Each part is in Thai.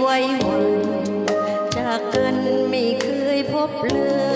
ไว้วนจากกันไม่เคยพบเลย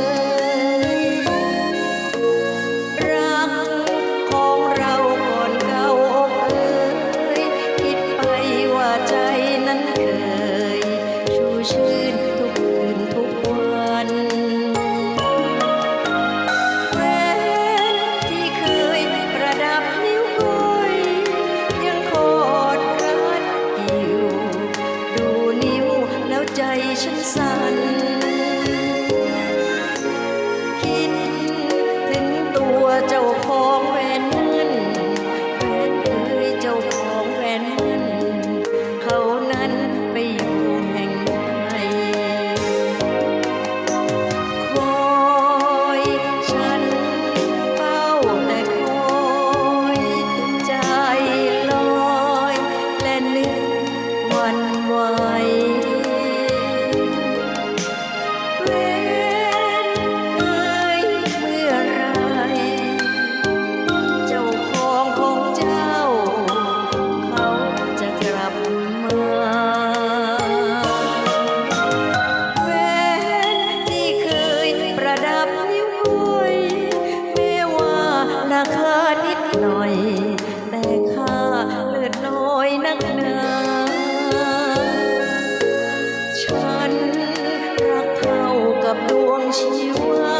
ระดับนิ้วก้อยแม้ว่าราคานิดหน่อย แต่ค่าเลือดน้อยนักหนาฉันรักเท่ากับดวงชีวา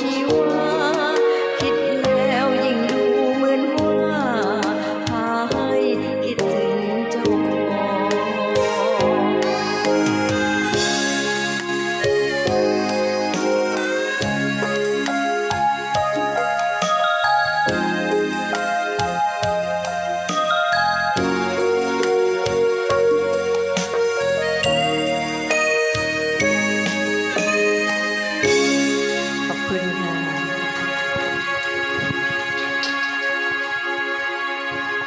You.